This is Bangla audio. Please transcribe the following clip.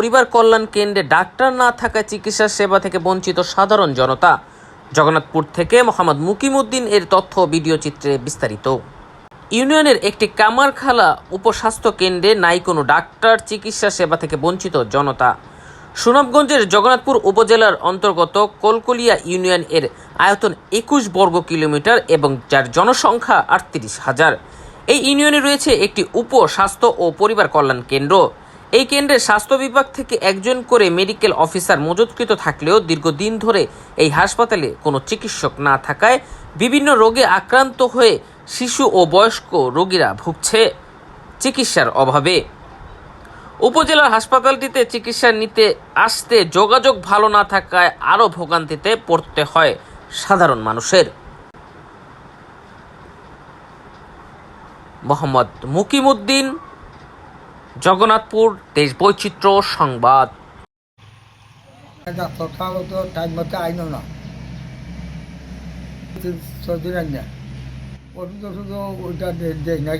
পরিবার কল্যাণ কেন্দ্রে ডাক্তার না থাকায় চিকিৎসা সেবা থেকে বঞ্চিত সাধারণ জনতা। জগন্নাথপুর থেকে মোহাম্মদ মুকিমুদ্দিন এর তথ্য ভিডিও চিত্রে বিস্তারিত। ইউনিয়নের একটি কামারখালা উপস্বাস্থ্য কেন্দ্রে নাই কোনো ডাক্তার চিকিৎসা সেবা থেকে বঞ্চিত জনতা। সুনামগঞ্জের জগন্নাথপুর উপজেলার অন্তর্গত কলকলিয়া ইউনিয়ন এর আয়তন একুশ বর্গ কিলোমিটার এবং যার জনসংখ্যা আটত্রিশ হাজার। এই ইউনিয়নে রয়েছে একটি উপস্বাস্থ্য ও পরিবার কল্যাণ কেন্দ্র। এই কেন্দ্রে স্বাস্থ্য বিভাগ থেকে একজন করে মেডিকেল অফিসার মজুতকৃত থাকলেও দীর্ঘদিন ধরে এই হাসপাতালে কোনো চিকিৎসক না থাকায় বিভিন্ন রোগে আক্রান্ত হয়ে শিশু ও বয়স্ক রোগীরা ভুগছে চিকিৎসার অভাবে। উপজেলার হাসপাতালটিতে চিকিৎসা নিতে আসতে যোগাযোগ ভালো না থাকায় আরও ভোগান্তিতে পড়তে হয় সাধারণ মানুষের। মোহাম্মদ মুকিমুদ্দিন জগন্নাথপুর দেশ বৈচিত্র্য সংবাদ। ডাক্তার খাওয়া তো টাইম মতো না ওইটা দেখ না।